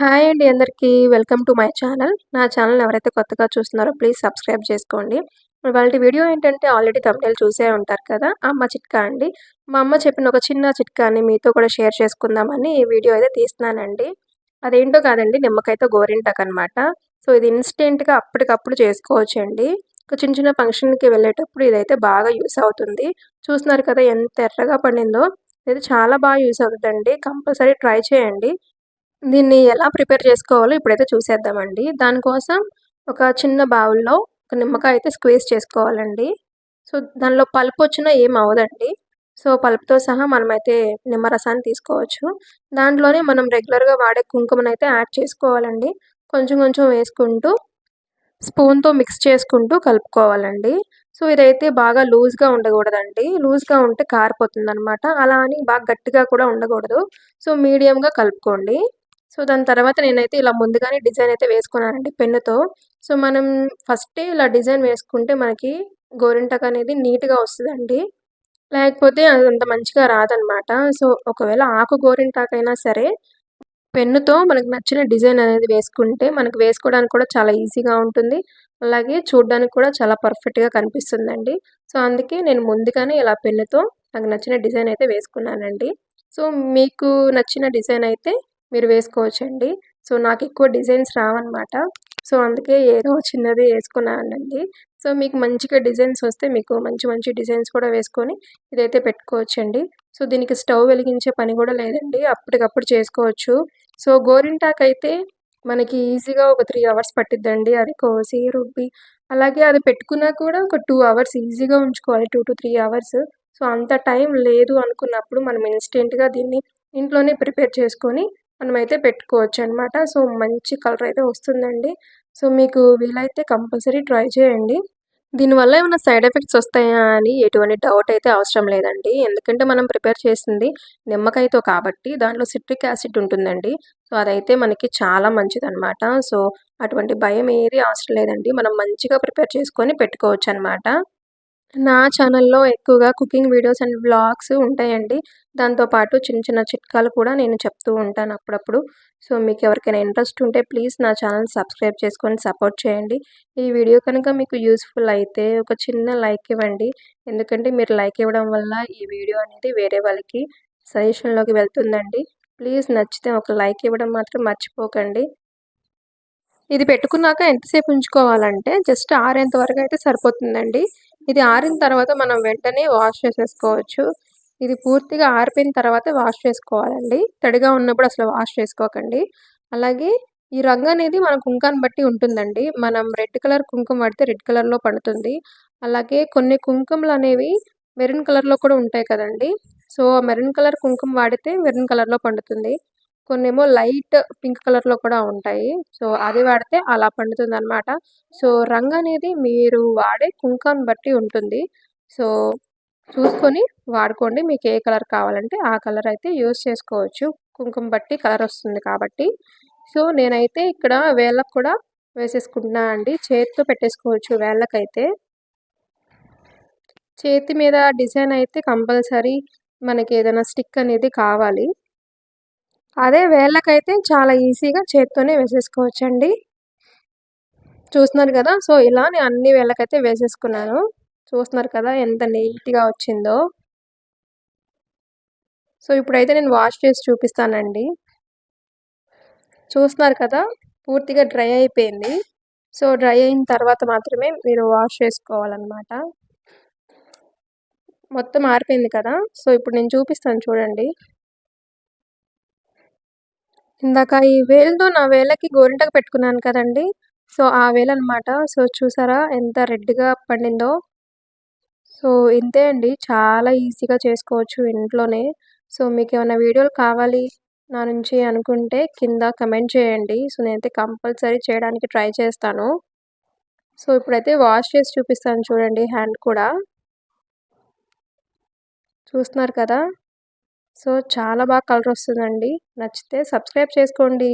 Hi అండి అందరికీ. Welcome to my channel. నా ఛానల్ ఎవరైతే కొత్తగా చూస్తున్నారో ప్లీజ్ సబ్స్క్రైబ్ చేసుకోండి. వాళ్ళ వీడియో ఏంటంటే ఆల్రెడీ తమిళ చూసే ఉంటారు కదా అమ్మ చిట్కా అండి. మా అమ్మ చెప్పిన ఒక చిన్న చిట్కాని మీతో కూడా షేర్ చేసుకుందామని ఈ వీడియో అయితే తీస్తున్నానండి. అదేంటో కాదండి నిమ్మకాయతో గోరింటాక్ అనమాట సో ఇది ఇన్స్టెంట్గా అప్పటికప్పుడు చేసుకోవచ్చు అండి ఒక చిన్న చిన్న ఫంక్షన్కి వెళ్ళేటప్పుడు ఇదైతే బాగా యూస్ అవుతుంది. చూస్తున్నారు కదా ఎంత ఎర్రగా పండిందో. ఇది చాలా బాగా యూస్ అవుతుందండి. కంపల్సరీ ట్రై చేయండి. దీన్ని ఎలా ప్రిపేర్ చేసుకోవాలో ఇప్పుడైతే చూసేద్దామండి. దానికోసం ఒక చిన్న బౌల్లో ఒక నిమ్మకాయ అయితే స్క్వీజ్ చేసుకోవాలండి. సో దానిలో పల్పు వచ్చినా ఏం అవ్వదండి. సో పల్పుతో సహా మనమైతే నిమ్మరసాన్ని తీసుకోవచ్చు. దాంట్లోనే మనం రెగ్యులర్గా వాడే కుంకుమను అయితే యాడ్ చేసుకోవాలండి. కొంచెం కొంచెం వేసుకుంటూ స్పూన్తో మిక్స్ చేసుకుంటూ కలుపుకోవాలండి. సో ఇదైతే బాగా లూజ్గా ఉండకూడదండి. లూజ్గా ఉంటే కారిపోతుంది అనమాట అలా అని బాగా గట్టిగా కూడా ఉండకూడదు. సో మీడియంగా కలుపుకోండి. సో దాని తర్వాత నేనైతే ఇలా ముందుగానే డిజైన్ అయితే వేసుకున్నానండి పెన్నుతో. సో మనం ఫస్టే ఇలా డిజైన్ వేసుకుంటే మనకి గోరింటకు అనేది నీట్గా వస్తుందండి. లేకపోతే అంత మంచిగా రాదనమాట. సో ఒకవేళ ఆకు గోరింటాకైనా సరే పెన్నుతో మనకు నచ్చిన డిజైన్ అనేది వేసుకుంటే మనకు వేసుకోవడానికి కూడా చాలా ఈజీగా ఉంటుంది. అలాగే చూడడానికి కూడా చాలా పర్ఫెక్ట్గా కనిపిస్తుందండి. సో అందుకే నేను ముందుగానే ఇలా పెన్నుతో నాకు నచ్చిన డిజైన్ అయితే వేసుకున్నానండి. సో మీకు నచ్చిన డిజైన్ అయితే మీరు వేసుకోవచ్చండి. సో నాకు ఎక్కువ డిజైన్స్ రావన్నమాట. సో అందుకే ఏదో చిన్నది వేసుకున్నానండి. సో మీకు మంచిగా డిజైన్స్ వస్తే మీకు మంచి మంచి డిజైన్స్ కూడా వేసుకొని ఇదైతే పెట్టుకోవచ్చండి. సో దీనికి స్టవ్ వెలిగించే పని కూడా లేదండి. అప్పటికప్పుడు చేసుకోవచ్చు. సో గోరింటాక్ అయితే మనకి ఈజీగా ఒక త్రీ అవర్స్ పట్టిద్దండి. అది కోసి రుబ్బి అలాగే అది పెట్టుకున్నా కూడా ఒక టూ అవర్స్ ఈజీగా ఉంచుకోవాలి. Two to three hours. So అంత టైం లేదు అనుకున్నప్పుడు మనం ఇన్స్టెంట్గా దీన్ని ఇంట్లోనే ప్రిపేర్ చేసుకొని మనమైతే పెట్టుకోవచ్చు అనమాట సో మంచి కలర్ అయితే వస్తుందండి. సో మీకు వీలైతే కంపల్సరీ ట్రై చేయండి. దీనివల్ల ఏమైనా సైడ్ ఎఫెక్ట్స్ వస్తాయా అని ఎటువంటి డౌట్ అయితే అవసరం లేదండి. ఎందుకంటే మనం ప్రిపేర్ చేసింది నిమ్మకాయతో కాబట్టి దాంట్లో సిట్రిక్ యాసిడ్ ఉంటుందండి. సో అదైతే మనకి చాలా మంచిదన్నమాట సో అటువంటి భయం ఏది అవసరం లేదండి. మనం మంచిగా ప్రిపేర్ చేసుకొని పెట్టుకోవచ్చు అనమాట నా ఛానల్లో ఎక్కువగా కుకింగ్ వీడియోస్ అండ్ బ్లాగ్స్ ఉంటాయండి. దాంతోపాటు చిన్న చిన్న చిట్కాలు కూడా నేను చెప్తూ ఉంటాను అప్పుడప్పుడు. సో మీకు ఎవరికైనా ఇంట్రెస్ట్ ఉంటే ప్లీజ్ నా ఛానల్ సబ్స్క్రైబ్ చేసుకొని సపోర్ట్ చేయండి. ఈ వీడియో కనుక మీకు యూస్ఫుల్ అయితే ఒక చిన్న లైక్ ఇవ్వండి. ఎందుకంటే మీరు లైక్ ఇవ్వడం వల్ల ఈ వీడియో అనేది వేరే వాళ్ళకి సజెషన్లోకి వెళ్తుందండి. ప్లీజ్ నచ్చితే ఒక లైక్ ఇవ్వడం మాత్రం మర్చిపోకండి. ఇది పెట్టుకున్నాక ఎంతసేపు ఉంచుకోవాలంటే జస్ట్ ఆరేంత వరకు అయితే సరిపోతుందండి. ఇది ఆరిన తర్వాత మనం వెంటనే వాష్ చేసేసుకోవచ్చు. ఇది పూర్తిగా ఆరిపోయిన తర్వాత వాష్ చేసుకోవాలండి. తడిగా ఉన్నప్పుడు అసలు వాష్ చేసుకోకండి. అలాగే ఈ రంగు అనేది మన కుంకాన్ని బట్టి ఉంటుందండి. మనం రెడ్ కలర్ కుంకుమ పడితే రెడ్ కలర్లో పడుతుంది. అలాగే కొన్ని కుంకుమలు అనేవి మెరూన్ కలర్లో కూడా ఉంటాయి కదండి. సో మెరూన్ కలర్ కుంకుమ వాడితే మెరూన్ కలర్లో పండుతుంది. కొన్నేమో లైట్ పింక్ కలర్లో కూడా ఉంటాయి. సో అది వాడితే అలా పండుతుంది అనమాట సో రంగు అనేది మీరు వాడే కుంకాన్ని బట్టి ఉంటుంది. సో చూసుకొని వాడుకోండి. మీకు ఏ కలర్ కావాలంటే ఆ కలర్ అయితే యూస్ చేసుకోవచ్చు. కుంకుమ బట్టి కలర్ వస్తుంది కాబట్టి. సో నేనైతే ఇక్కడ వేళ్ళకు కూడా వేసేసుకుంటున్నా అండి. చేతితో పెట్టేసుకోవచ్చు వేళ్ళకైతే. చేతి మీద డిజైన్ అయితే కంపల్సరీ మనకి ఏదైనా స్టిక్ అనేది కావాలి. అదే వేళ్ళకైతే చాలా ఈజీగా చేత్తోనే వేసేసుకోవచ్చండి. చూస్తున్నారు కదా సో ఇలా నేను అన్ని వేళ్ళకైతే వేసేసుకున్నాను. చూస్తున్నారు కదా ఎంత నీట్గా వచ్చిందో. సో ఇప్పుడైతే నేను వాష్ చేసి చూపిస్తానండి. చూస్తున్నారు కదా పూర్తిగా డ్రై అయిపోయింది. సో డ్రై అయిన తర్వాత మాత్రమే మీరు వాష్ చేసుకోవాలన్నమాట. మొత్తం ఆరిపోయింది కదా సో ఇప్పుడు నేను చూపిస్తాను చూడండి. ఇందాక ఈ వేలుతో నా వేలకి గోరింటకు పెట్టుకున్నాను కదండి. సో ఆ వేలు అనమాట సో చూసారా ఎంత రెడ్గా పండిందో. సో ఇంతే అండి. చాలా ఈజీగా చేసుకోవచ్చు ఇంట్లోనే. సో మీకు ఏమైనా వీడియోలు కావాలి నా నుంచి అనుకుంటే కింద కమెంట్ చేయండి. సో నేనైతే కంపల్సరీ చేయడానికి ట్రై చేస్తాను. సో ఇప్పుడైతే వాష్ చేసి చూపిస్తాను చూడండి హ్యాండ్ కూడా. చూస్తున్నారు కదా? సో చాలా బాగా కలర్ వస్తుందండి. నచ్చితే సబ్స్క్రైబ్ చేసుకోండి.